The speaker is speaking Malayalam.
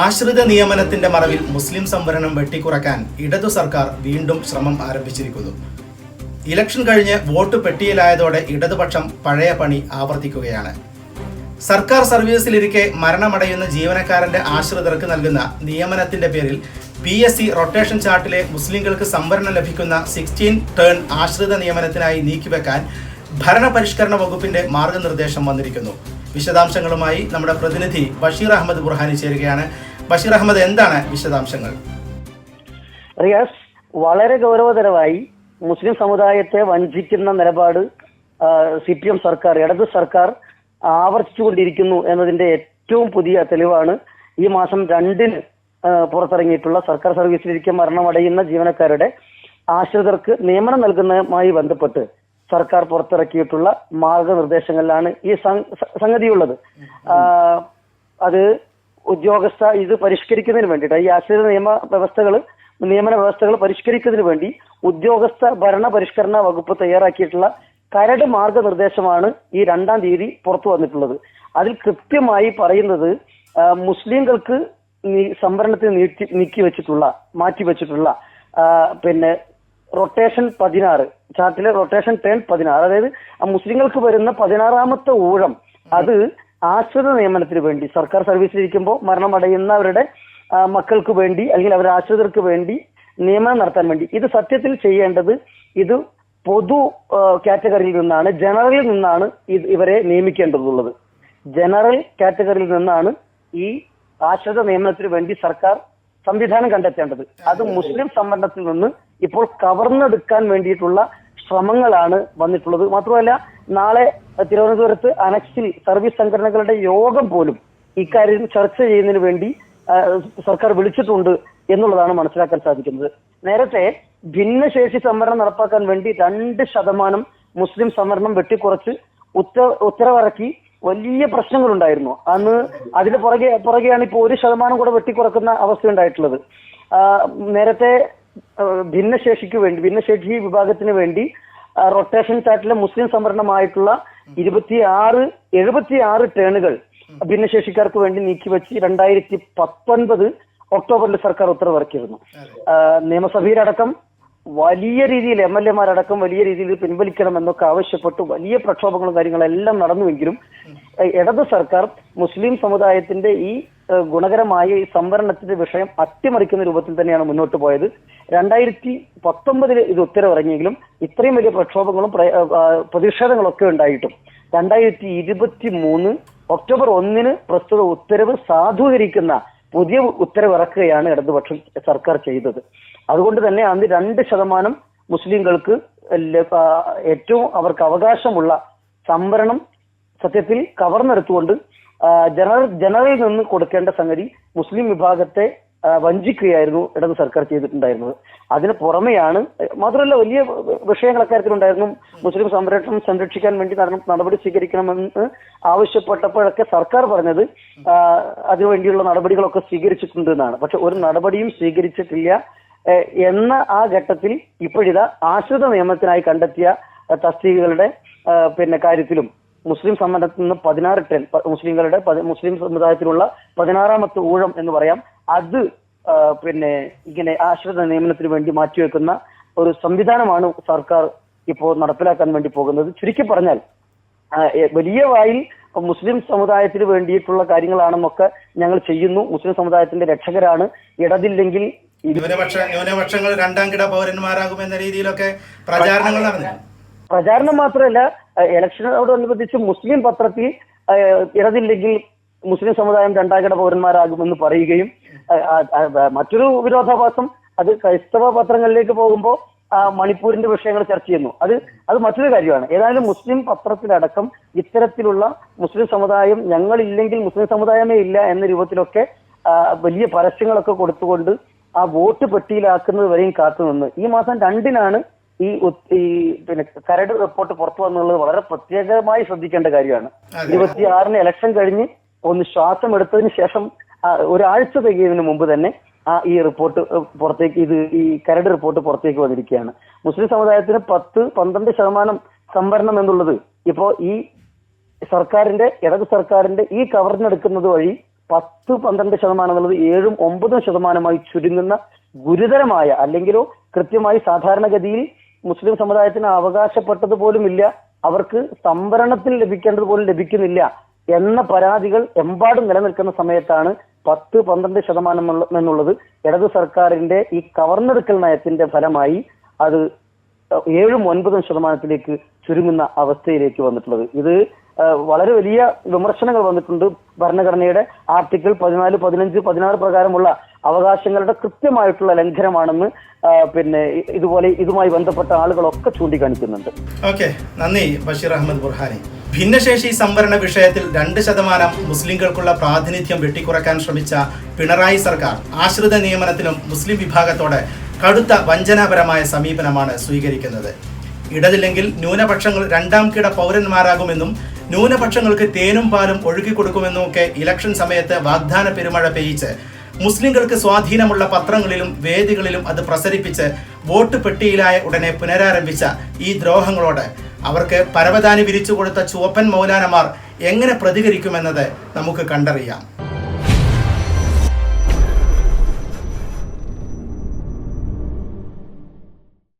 ആശ്രിത നിയമനത്തിന്റെ മറവിൽ മുസ്ലിം സംവരണം വെട്ടിക്കുറക്കാൻ ഇടതു സർക്കാർ വീണ്ടും ശ്രമം ആരംഭിച്ചിരിക്കുന്നു. ഇലക്ഷൻ കഴിഞ്ഞ് വോട്ട് പെട്ടിയിലായതോടെ ഇടതുപക്ഷം പഴയ പണി ആവർത്തിക്കുകയാണ്. സർക്കാർ സർവീസിലിരിക്കെ മരണമടയുന്ന ജീവനക്കാരന്റെ ആശ്രിതർക്ക് നൽകുന്ന നിയമനത്തിന്റെ പേരിൽ പി എസ് സി റൊട്ടേഷൻ ചാർട്ടിലെ മുസ്ലിംകൾക്ക് സംവരണം ലഭിക്കുന്ന സിക്സ്റ്റീൻ ടേൺ ആശ്രിത നിയമനത്തിനായി നീക്കിവെക്കാൻ ഭരണപരിഷ്കരണ വകുപ്പിന്റെ മാർഗനിർദ്ദേശം വന്നിരിക്കുന്നു. വിശദാംശങ്ങളുമായി നമ്മുടെ പ്രതിനിധി ബഷീർ അഹമ്മദ് ബുർഹാനി ചേരുകയാണ്. ബഷീർ അഹമ്മദ് എന്താണ് വിശദാംശങ്ങൾ? റിയാസ് വളരെ ഗൗരവതരമായി മുസ്ലിം സമുദായത്തെ വഞ്ചിക്കുന്ന നിലപാട് സി പി എം സർക്കാർ ഇടത് സർക്കാർ ആവർത്തിച്ചുകൊണ്ടിരിക്കുന്നു എന്നതിന്റെ ഏറ്റവും പുതിയ തെളിവാണ് ഈ മാസം രണ്ടിന് പുറത്തിറങ്ങിയിട്ടുള്ള സർക്കാർ സർവീസിലിരിക്കെ മരണമടയുന്ന ജീവനക്കാരുടെ ആശ്രിതർക്ക് നിയമനം നൽകുന്നതുമായി ബന്ധപ്പെട്ട് സർക്കാർ പുറത്തിറക്കിയിട്ടുള്ള മാർഗനിർദ്ദേശങ്ങളിലാണ് ഈ സംഗതിയുള്ളത്. അത് ഉദ്യോഗസ്ഥ ഇത് പരിഷ്കരിക്കുന്നതിന് വേണ്ടിയിട്ട് ഈ ആശ്രിത നിയമ വ്യവസ്ഥകൾ നിയമന വ്യവസ്ഥകൾ പരിഷ്കരിക്കുന്നതിന് വേണ്ടി ഉദ്യോഗസ്ഥ ഭരണ പരിഷ്കരണ വകുപ്പ് തയ്യാറാക്കിയിട്ടുള്ള കരട് മാർഗനിർദ്ദേശമാണ് ഈ രണ്ടാം തീയതി പുറത്തു വന്നിട്ടുള്ളത്. അതിൽ കൃത്യമായി പറയുന്നത് മുസ്ലിംകൾക്ക് സംവരണത്തിന് നീട്ടി നീക്കി വെച്ചിട്ടുള്ള മാറ്റി വെച്ചിട്ടുള്ള പിന്നെ റൊട്ടേഷൻ പതിനാറ്. ചാർട്ടിലെ റൊട്ടേഷൻ ടേൺ പതിനാറ്. അതായത് ആ മുസ്ലിങ്ങൾക്ക് വരുന്ന പതിനാറാമത്തെ ഊഴം. അത് ആശ്രിത നിയമനത്തിന് വേണ്ടി സർക്കാർ സർവീസിലിരിക്കുമ്പോൾ മരണമടയുന്നവരുടെ മക്കൾക്ക് വേണ്ടി അല്ലെങ്കിൽ അവരുടെ ആശ്രിതർക്ക് വേണ്ടി നിയമനം നടത്താൻ വേണ്ടി. ഇത് സത്യത്തിൽ ചെയ്യേണ്ടത് ഇത് പൊതു കാറ്റഗറിയിൽ നിന്നാണ് ജനറലിൽ നിന്നാണ് ഇത് ഇവരെ നിയമിക്കേണ്ടതുള്ളത്. ജനറൽ കാറ്റഗറിയിൽ നിന്നാണ് ഈ ആശ്രിത നിയമനത്തിന് വേണ്ടി സർക്കാർ സംവിധാനം കണ്ടെത്തേണ്ടത്. അത്. മുസ്ലിം സംവരണത്തിൽ നിന്ന് ഇപ്പോൾ കവർന്നെടുക്കാൻ വേണ്ടിയിട്ടുള്ള ശ്രമങ്ങളാണ് വന്നിട്ടുള്ളത്. മാത്രമല്ല നാളെ തിരുവനന്തപുരത്ത് അനക്സിൽ സർവീസ് സംഘടനകളുടെ യോഗം പോലും ഇക്കാര്യം ചർച്ച ചെയ്യുന്നതിന് വേണ്ടി സർക്കാർ വിളിച്ചിട്ടുണ്ട് എന്നുള്ളതാണ് മനസ്സിലാക്കാൻ സാധിക്കുന്നത്. നേരത്തെ ഭിന്നശേഷി സംവരണം നടപ്പാക്കാൻ വേണ്ടി രണ്ട് ശതമാനം മുസ്ലിം സംവരണം വെട്ടിക്കുറച്ച് ഉത്തര ഉത്തരവിറക്കി വലിയ പ്രശ്നങ്ങളുണ്ടായിരുന്നു. അന്ന് അതിന് പുറകെ പുറകെയാണ് ഇപ്പോൾ ഒരു ശതമാനം കൂടെ വെട്ടിക്കുറക്കുന്ന അവസ്ഥ ഉണ്ടായിട്ടുള്ളത് നേരത്തെ ഭിന്നശേഷിക്ക് വേണ്ടി ഭിന്നശേഷി വിഭാഗത്തിന് വേണ്ടി റൊട്ടേഷൻ ചാർട്ടിലെ മുസ്ലിം സംവരണമായിട്ടുള്ള ഇരുപത്തിയാറ് എഴുപത്തിയാറ് ടേണുകൾ ഭിന്നശേഷിക്കാർക്ക് വേണ്ടി നീക്കിവെച്ച് രണ്ടായിരത്തി പത്തൊൻപത് ഒക്ടോബറിൽ സർക്കാർ ഉത്തരവിറക്കിയിരുന്നു. നിയമസഭയിലടക്കം വലിയ രീതിയിൽ എം എൽ എമാരടക്കം വലിയ രീതിയിൽ പിൻവലിക്കണം എന്നൊക്കെ ആവശ്യപ്പെട്ട് വലിയ പ്രക്ഷോഭങ്ങളും കാര്യങ്ങളെല്ലാം നടന്നുവെങ്കിലും ഇടത് സർക്കാർ മുസ്ലിം സമുദായത്തിന്റെ ഈ ഗുണകരമായ ഈ സംവരണത്തിന്റെ വിഷയം അട്ടിമറിക്കുന്ന രൂപത്തിൽ തന്നെയാണ് മുന്നോട്ട് പോയത്. രണ്ടായിരത്തി പത്തൊമ്പതിൽ ഇത് ഉത്തരവിറങ്ങിയെങ്കിലും ഇത്രയും വലിയ പ്രക്ഷോഭങ്ങളും പ്രതിഷേധങ്ങളൊക്കെ ഉണ്ടായിട്ടും. രണ്ടായിരത്തി ഇരുപത്തി മൂന്ന് ഒക്ടോബർ ഒന്നിന് പ്രസ്തുത ഉത്തരവ് സാധൂകരിക്കുന്ന പുതിയ ഉത്തരവിറക്കുകയാണ് ഇടതുപക്ഷം സർക്കാർ ചെയ്തത്. അതുകൊണ്ട് തന്നെ അന്ന് രണ്ട് ശതമാനം മുസ്ലിങ്ങൾക്ക് ഏറ്റവും അവർക്ക് അവകാശമുള്ള സംവരണം സത്യത്തിൽ കവർന്നെടുത്തുകൊണ്ട് ജനറൽ ജനറലിൽ നിന്ന് കൊടുക്കേണ്ട സംഗതി മുസ്ലിം വിഭാഗത്തെ വഞ്ചിക്കുകയായിരുന്നു ഇടത് സർക്കാർ ചെയ്തിട്ടുണ്ടായിരുന്നത്. അതിന് പുറമെയാണ് മാത്രമല്ല വലിയ വിഷയങ്ങൾ അക്കാര്യത്തിലുണ്ടായിരുന്നു മുസ്ലിം സംരക്ഷണം സംരക്ഷിക്കാൻ വേണ്ടി നടപടി സ്വീകരിക്കണമെന്ന് ആവശ്യപ്പെട്ടപ്പോഴൊക്കെ സർക്കാർ പറഞ്ഞത് അതിനുവേണ്ടിയുള്ള നടപടികളൊക്കെ സ്വീകരിച്ചിട്ടുണ്ട് എന്നാണ്. പക്ഷെ ഒരു നടപടിയും സ്വീകരിച്ചിട്ടില്ല എന്ന ആ ഘട്ടത്തിൽ ഇപ്പോഴിതാ ആശ്രിത നിയമത്തിനായി കണ്ടെത്തിയ തസ്തികകളുടെ പിന്നെ കാര്യത്തിലും മുസ്ലിം സമ്മതത്തിൽ നിന്ന് പതിനാറ് ടെൻ മുസ്ലിങ്ങളുടെ മുസ്ലിം സമുദായത്തിലുള്ള പതിനാറാമത്തെ ഊഴം എന്ന് പറയാം. അത് പിന്നെ ഇങ്ങനെ ആശ്രിത നിയമനത്തിന് വേണ്ടി മാറ്റിവെക്കുന്ന ഒരു സംവിധാനമാണ് സർക്കാർ ഇപ്പോൾ നടപ്പിലാക്കാൻ വേണ്ടി പോകുന്നത്. ചുരുക്കി പറഞ്ഞാൽ വലിയ വായിൽ മുസ്ലിം സമുദായത്തിന് വേണ്ടിയിട്ടുള്ള കാര്യങ്ങളാണെന്നൊക്കെ ഞങ്ങൾ ചെയ്യുന്നു. മുസ്ലിം സമുദായത്തിന്റെ രക്ഷകരാണ്. ഇടതില്ലെങ്കിൽ ന്യൂനപക്ഷ ന്യൂനപക്ഷങ്ങൾ രണ്ടാം കിട പൗരന്മാരാകുമെന്ന രീതിയിലൊക്കെ പ്രചാരണങ്ങൾ നടന്നു പ്രചാരണം മാത്രമല്ല ഇലക്ഷനോടനുബന്ധിച്ച് മുസ്ലിം പത്രത്തിൽ ഇറതില്ലെങ്കിൽ മുസ്ലിം സമുദായം രണ്ടാംകിട പൗരന്മാരാകുമെന്ന് പറയുകയും മറ്റൊരു വിരോധാഭാസം അത് ക്രൈസ്തവ പത്രങ്ങളിലേക്ക് പോകുമ്പോൾ മണിപ്പൂരിന്റെ വിഷയങ്ങൾ ചർച്ച ചെയ്യുന്നു. അത് അത് മറ്റൊരു കാര്യമാണ്. ഏതായാലും മുസ്ലിം പത്രത്തിലടക്കം ഇത്തരത്തിലുള്ള മുസ്ലിം സമുദായം ഞങ്ങളില്ലെങ്കിൽ മുസ്ലിം സമുദായമേ ഇല്ല എന്ന രൂപത്തിലൊക്കെ വലിയ പരസ്യങ്ങളൊക്കെ കൊടുത്തുകൊണ്ട് ആ വോട്ട് പെട്ടിയിലാക്കുന്നത് വരെയും കാത്തുനിന്ന്. ഈ മാസം രണ്ടിനാണ് ഈ ഈ പിന്നെ കരട് റിപ്പോർട്ട് പുറത്തു വന്നുള്ളത് വളരെ പ്രത്യേകമായി ശ്രദ്ധിക്കേണ്ട കാര്യമാണ്. ഇരുപത്തിയാറിന് ഇലക്ഷൻ കഴിഞ്ഞ് ഒന്ന് ശ്വാസം എടുത്തതിന് ശേഷം ഒരാഴ്ച തികയുന്നതിന് മുമ്പ് തന്നെ ആ ഈ റിപ്പോർട്ട് പുറത്തേക്ക് ഇത് ഈ കരട് റിപ്പോർട്ട് പുറത്തേക്ക് വന്നിരിക്കുകയാണ് മുസ്ലിം സമുദായത്തിന് പത്ത് പന്ത്രണ്ട് ശതമാനം സംവരണം എന്നുള്ളത് ഇപ്പോ ഈ സർക്കാരിന്റെ ഇടതു സർക്കാരിന്റെ ഈ കവർന്നെടുക്കുന്നത് വഴി പത്ത് പന്ത്രണ്ട് ശതമാനം എന്നുള്ളത് ഏഴും ഒമ്പതും ശതമാനമായി ചുരുങ്ങുന്ന ഗുരുതരമായ അല്ലെങ്കിലോ കൃത്യമായി സാധാരണഗതിയിൽ മുസ്ലിം സമുദായത്തിന് അവകാശപ്പെട്ടത് പോലും ഇല്ല. അവർക്ക് സംവരണത്തിൽ ലഭിക്കേണ്ടത് പോലും ലഭിക്കുന്നില്ല എന്ന പരാതികൾ എമ്പാടും നിലനിൽക്കുന്ന സമയത്താണ് പത്ത് പന്ത്രണ്ട് ശതമാനം എന്നുള്ളത് ഇടതു സർക്കാരിന്റെ ഈ കവർന്നെടുക്കൽ നയത്തിന്റെ ഫലമായി അത് ഏഴും ഒൻപതും ശതമാനത്തിലേക്ക് ചുരുങ്ങുന്ന അവസ്ഥയിലേക്ക് വന്നിട്ടുള്ളത്. ഇത് വളരെ വലിയ വിമർശനങ്ങൾ വന്നിട്ടുണ്ട്. ഭരണഘടനയുടെ ആർട്ടിക്കിൾ പതിനാല് പതിനഞ്ച് പതിനാറ് പ്രകാരമുള്ള അവകാശങ്ങളുടെ കൃത്യമായിട്ടുള്ള ലംഘനമാണെന്ന് പിന്നെ ഇതുപോലെ ഇതുമായി ബന്ധപ്പെട്ട ആളുകളൊക്കെ ചൂണ്ടിക്കാണിക്കുന്നുണ്ട്. ഓക്കെ നന്ദി ബഷീർ അഹമ്മദ് ബുർഹാനി. ഭിന്നശേഷി സംവരണ വിഷയത്തിൽ രണ്ട് ശതമാനം മുസ്ലിംകൾക്കുള്ള പ്രാതിനിധ്യം വെട്ടിക്കുറക്കാൻ ശ്രമിച്ച പിണറായി സർക്കാർ ആശ്രിത നിയമനത്തിലും മുസ്ലിം വിഭാഗത്തോട് കടുത്ത വഞ്ചനാപരമായ സമീപനമാണ് സ്വീകരിക്കുന്നത്. ഇടതില്ലെങ്കിൽ ന്യൂനപക്ഷങ്ങൾ രണ്ടാം കിട പൗരന്മാരാകുമെന്നും ന്യൂനപക്ഷങ്ങൾക്ക് തേനും പാലും ഒഴുകിക്കൊടുക്കുമെന്നും ഒക്കെ ഇലക്ഷൻ സമയത്ത് വാഗ്ദാന പെരുമഴ പെയ്യിച്ച് മുസ്ലിങ്ങൾക്ക് സ്വാധീനമുള്ള പത്രങ്ങളിലും വേദികളിലും അത് പ്രസരിപ്പിച്ച് വോട്ട് പെട്ടിയിലായ ഉടനെ പുനരാരംഭിച്ച ഈ ദ്രോഹങ്ങളോട് അവർക്ക് പരവതാനി വിരിച്ചു കൊടുത്ത ചുവപ്പൻ മൗലാനമാർ എങ്ങനെ പ്രതികരിക്കുമെന്നത് നമുക്ക് കണ്ടറിയാം.